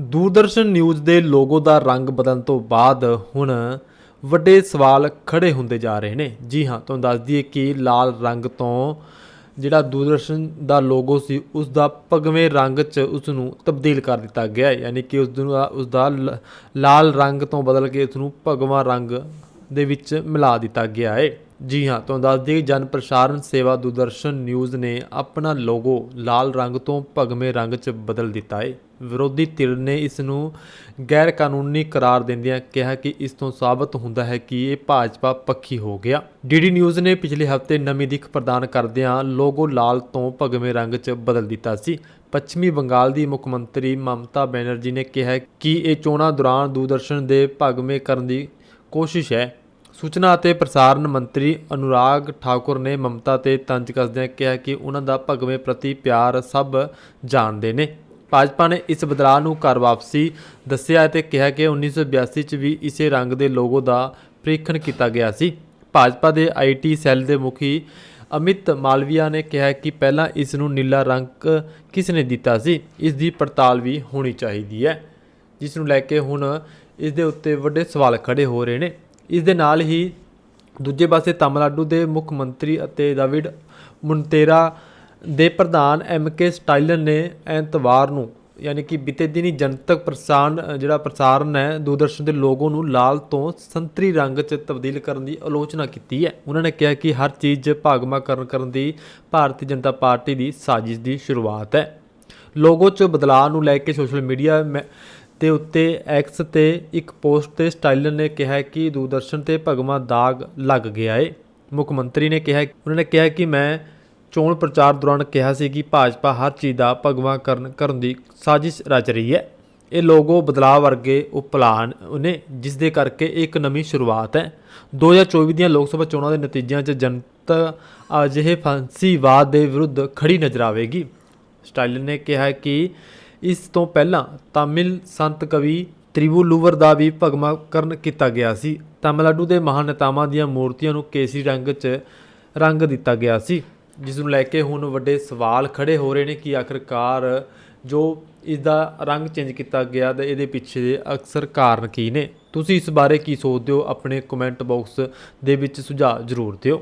Doordarshan news ਦੇ logo ਦਾ ਰੰਗ ਬਦਲਣ ਤੋਂ ਬਾਅਦ ਹੁਣ ਵੱਡੇ ਸਵਾਲ ਖੜੇ ਹੁੰਦੇ ਜਾ ਰਹੇ ਨੇ। ਜੀ ਹਾਂ, ਤੁਹਾਨੂੰ ਦੱਸ ਦਈਏ ਕਿ ਲਾਲ ਰੰਗ ਤੋਂ ਜਿਹੜਾ ਦੂਰਦਰਸ਼ਨ ਦਾ ਲੋਗੋ ਸੀ, ਉਸ ਦਾ ਭਗਵੇਂ ਰੰਗ 'ਚ ਉਸ ਨੂੰ ਤਬਦੀਲ ਕਰ ਦਿੱਤਾ ਗਿਆ ਹੈ। ਯਾਨੀ ਕਿ ਉਸ ਦਾ ਉਸ ਦਾ ਲ- ਲਾਲ ਰੰਗ ਤੋਂ ਬਦਲ ਕੇ ਉਸ ਨੂੰ ਭਗਵਾ ਰੰਗ ਦੇ ਵਿੱਚ ਮਿਲਾ ਦਿੱਤਾ ਗਿਆ ਹੈ। ਜੀ ਹਾਂ, ਤੁਹਾਨੂੰ ਦੱਸ ਦਈਏ ਕਿ ਜਨ ਪ੍ਰਸਾਰਣ ਸੇਵਾ ਦੂਰਦਰਸ਼ਨ ਨਿਊਜ਼ ਨੇ ਆਪਣਾ ਲੋਗੋ ਲਾਲ ਰੰਗ ਤੋਂ ਭਗਵੇਂ ਰੰਗ 'ਚ ਬਦਲ ਦਿੱਤਾ ਹੈ ਵਿਰੋਧੀ ਧਿਰ ਨੇ ਇਸ ਨੂੰ ਗੈਰ ਕਾਨੂੰਨੀ ਕਰਾਰ ਦਿੰਦਿਆਂ ਕਿਹਾ ਕਿ ਇਸ ਤੋਂ ਸਾਬਤ ਹੁੰਦਾ ਹੈ ਕਿ ਇਹ ਭਾਜਪਾ ਪੱਖੀ ਹੋ ਗਿਆ। ਡੀਡੀ ਨਿਊਜ਼ ਨੇ ਪਿਛਲੇ ਹਫ਼ਤੇ ਨਵੀਂ ਦਿੱਖ ਪ੍ਰਦਾਨ ਕਰਦਿਆਂ ਲੋਗੋ ਲਾਲ ਤੋਂ ਭਗਵੇਂ ਰੰਗ 'ਚ ਬਦਲ ਦਿੱਤਾ ਸੀ। ਪੱਛਮੀ ਬੰਗਾਲ ਦੀ ਮੁੱਖ ਮੰਤਰੀ ਮਮਤਾ ਬੈਨਰਜੀ ਨੇ ਕਿਹਾ ਕਿ ਇਹ ਚੋਣਾਂ ਦੌਰਾਨ ਦੂਰਦਰਸ਼ਨ ਦੇ ਭਗਵੇਂ ਕਰਨ ਦੀ ਕੋਸ਼ਿਸ਼ ਹੈ। ਸੂਚਨਾ ਅਤੇ ਪ੍ਰਸਾਰਣ ਮੰਤਰੀ ਅਨੁਰਾਗ ਠਾਕੁਰ ਨੇ ਮਮਤਾ ਤੇ ਤੰਜ ਕੱਸਦਿਆਂ ਕਿਹਾ ਕਿ ਉਹਨਾਂ ਦਾ ਭਗਵੇਂ ਪ੍ਰਤੀ ਪਿਆਰ ਸਭ ਜਾਣਦੇ ਨੇ। ਭਾਜਪਾ ਨੇ ਇਸ ਬਦਲਾਅ ਨੂੰ ਘਰ ਵਾਪਸੀ ਦੱਸਿਆ ਅਤੇ ਕਿਹਾ ਕਿ 1982 ਚ ਵੀ ਇਸੇ ਰੰਗ ਦੇ ਲੋਗੋ ਦਾ ਪ੍ਰੀਖਣ ਕੀਤਾ ਗਿਆ ਸੀ। ਭਾਜਪਾ ਦੇ ਆਈਟੀ ਸੈੱਲ ਦੇ ਮੁਖੀ ਅਮਿਤ ਮਾਲਵੀਆ ਨੇ ਕਿਹਾ ਕਿ ਪਹਿਲਾਂ ਇਸ ਨੂੰ ਨੀਲਾ ਰੰਗ ਕਿਸ ਨੇ ਦਿੱਤਾ ਸੀ? ਇਸ ਦੀ ਪੜਤਾਲ ਵੀ ਹੋਣੀ ਚਾਹੀਦੀ ਹੈ, ਜਿਸ ਨੂੰ ਲੈ ਕੇ ਹੁਣ ਇਸ ਦੇ ਉੱਤੇ ਵੱਡੇ ਸਵਾਲ ਖੜੇ ਹੋ ਰਹੇ ਨੇ। ਇਸ ਦੇ ਨਾਲ ਹੀ ਦੂਜੇ ਪਾਸੇ ਤਮਿਲਨਾਡੂ ਦੇ ਮੁੱਖ ਮੰਤਰੀ ਅਤੇ ਦਵਿਡ ਮੁੰਤੇਰਾ ਦੇ ਪ੍ਰਧਾਨ ਐਮ ਕੇ ਸਟਾਈਲਨ ਨੇ ਐਤਵਾਰ ਨੂੰ, ਯਾਨੀ ਕਿ ਬੀਤੇ ਦਿਨੀ ਜਨਤਕ ਪ੍ਰਸਾਰਣ ਜਿਹੜਾ ਪ੍ਰਸਾਰਣ ਹੈ, ਦੂਰਦਰਸ਼ਨ ਦੇ ਲੋਗੋ ਨੂੰ ਲਾਲ ਤੋਂ ਸੰਤਰੀ ਰੰਗ 'ਚ ਤਬਦੀਲ ਕਰਨ ਦੀ ਆਲੋਚਨਾ ਕੀਤੀ ਹੈ। ਉਹਨਾਂ ਨੇ ਕਿਹਾ ਕਿ ਹਰ ਚੀਜ਼ ਭਾਗਮਾਕਰਨ ਕਰਨ ਦੀ ਭਾਰਤੀ ਜਨਤਾ ਪਾਰਟੀ ਦੀ ਸਾਜ਼ਿਸ਼ ਦੀ ਸ਼ੁਰੂਆਤ ਹੈ। ਲੋਗੋ 'ਚ ਬਦਲਾਅ ਨੂੰ ਲੈ ਕੇ ਸੋਸ਼ਲ ਮੀਡੀਆ, ਮੈਂ- ਦੇ ਉੱਤੇ ਐਕਸ ਤੇ ਇੱਕ ਪੋਸਟ ਤੇ ਸਟਾਈਲਨ ਨੇ ਕਿਹਾ ਕਿ ਦੂਰਦਰਸ਼ਨ ਤੇ ਭਗਵਾ ਦਾਗ ਲੱਗ ਗਿਆ ਏ। ਮੁੱਖ ਮੰਤਰੀ ਨੇ ਕਿਹਾ ਉਹਨਾਂ ਨੇ ਕਿਹਾ ਕਿ ਮੈਂ ਚੋਣ ਪ੍ਰਚਾਰ ਦੌਰਾਨ ਕਿਹਾ ਸੀ ਕਿ ਭਾਜਪਾ ਹਰ ਚੀਜ਼ ਦਾ ਭਗਵਾ ਕਰਨ ਕਰਨ ਦੀ ਸਾਜ਼ਿਸ਼ ਰਚ ਰਹੀ ਹੈ। ਇਹ ਲੋਗੋ ਬਦਲਾਅ ਵਰਗੇ ਉਪਲਾਨ ਨੇ ਜਿਸ ਦੇ ਕਰਕੇ ਇਹ ਇੱਕ ਨਵੀਂ ਸ਼ੁਰੂਆਤ ਹੈ। 2024 ਦੀਆਂ ਲੋਕ ਸਭਾ ਚੋਣਾਂ ਦੇ ਨਤੀਜਿਆਂ 'ਚ ਜਨਤਾ ਅਜਿਹੇ ਫਾਂਸੀਵਾਦ ਦੇ ਵਿਰੁੱਧ ਖੜੀ ਨਜ਼ਰ ਆਵੇਗੀ। ਸਟਾਲਿਨ ਨੇ ਕਿਹਾ ਕਿ ਇਸ ਤੋਂ ਪਹਿਲਾਂ ਤਾਮਿਲ ਸੰਤ ਕਵੀ ਤ੍ਰਿਵੁਲੂਵਰ ਦਾ ਵੀ ਭਗਮਾਕਰਨ ਕੀਤਾ ਗਿਆ ਸੀ। ਤਾਮਿਲਨਾਡੂ ਦੇ ਮਹਾਨ ਨੇਤਾਵਾਂ ਦੀਆਂ ਮੂਰਤੀਆਂ ਨੂੰ ਕੇਸਰੀ ਰੰਗ 'ਚ ਰੰਗ ਦਿੱਤਾ ਗਿਆ ਸੀ। ਜਿਸ ਨੂੰ ਲੈ ਕੇ ਹੁਣ ਵੱਡੇ ਸਵਾਲ ਖੜੇ ਹੋ ਰਹੇ ਨੇ ਕਿ ਆਖਰਕਾਰ ਜੋ ਇਸ ਦਾ ਰੰਗ ਚੇਂਜ ਕੀਤਾ ਗਿਆ ਤੇ ਇਹਦੇ ਪਿੱਛੇ ਦੇ ਅਕਸਰ ਕਾਰਨ ਕੀ ਨੇ। ਤੁਸੀਂ ਇਸ ਬਾਰੇ ਕੀ ਸੋਚਦੇ ਹੋ? ਆਪਣੇ ਕਮੈਂਟ ਬਾਕਸ ਦੇ ਵਿੱਚ ਸੁਝਾਅ ਜ਼ਰੂਰ ਦਿਓ।